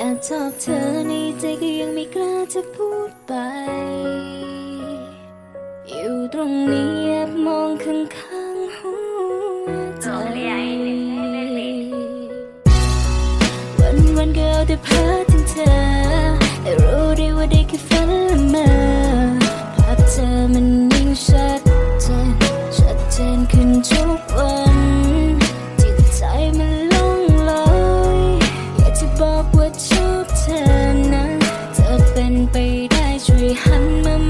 แอบชอบเธอในใจก็ยังไม่กล้าจะพูดไป อยู่ตรงนี้แอบมองข้างๆหัวใจ วันวันๆก็เอาแต่เพ้อถึงเธอ ว่าชอบเธอนะ เธอเป็นไปได้ช่วยหันมา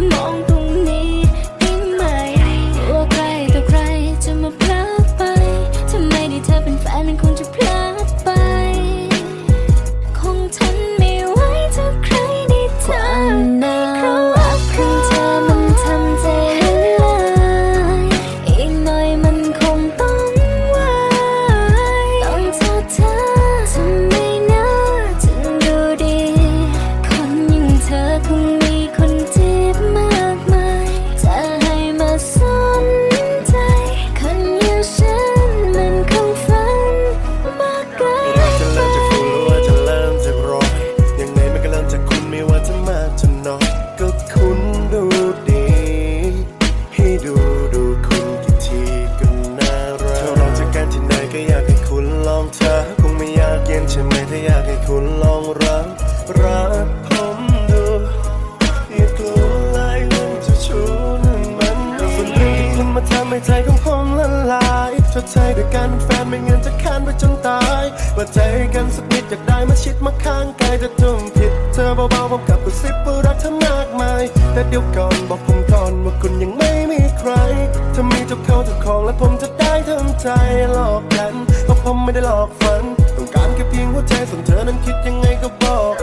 ใจของผมละลายชดใช้ด้วยการเป็นแฟนไม่เงั้นจะค้านไปจนตายเปิดใจกันสักนิดอยากได้มาชิดมาข้างกายจะทุ่มผิด เธอเบาๆผมกลับกระซิบว่ารักเธอมากมาย แต่เดี๋ยวก่อนบอกผมก่อนว่าคุณยังไม่มีใครถ้ามีเจ้าเขาเจ้าของแล้วผมจะได้ทำใจหลอกกันเพราะผมไม่ได้หลอกฝัน ต้องการแค่เพียงหัวใจส่วนเธอนั้นคิดยังไงก็บอก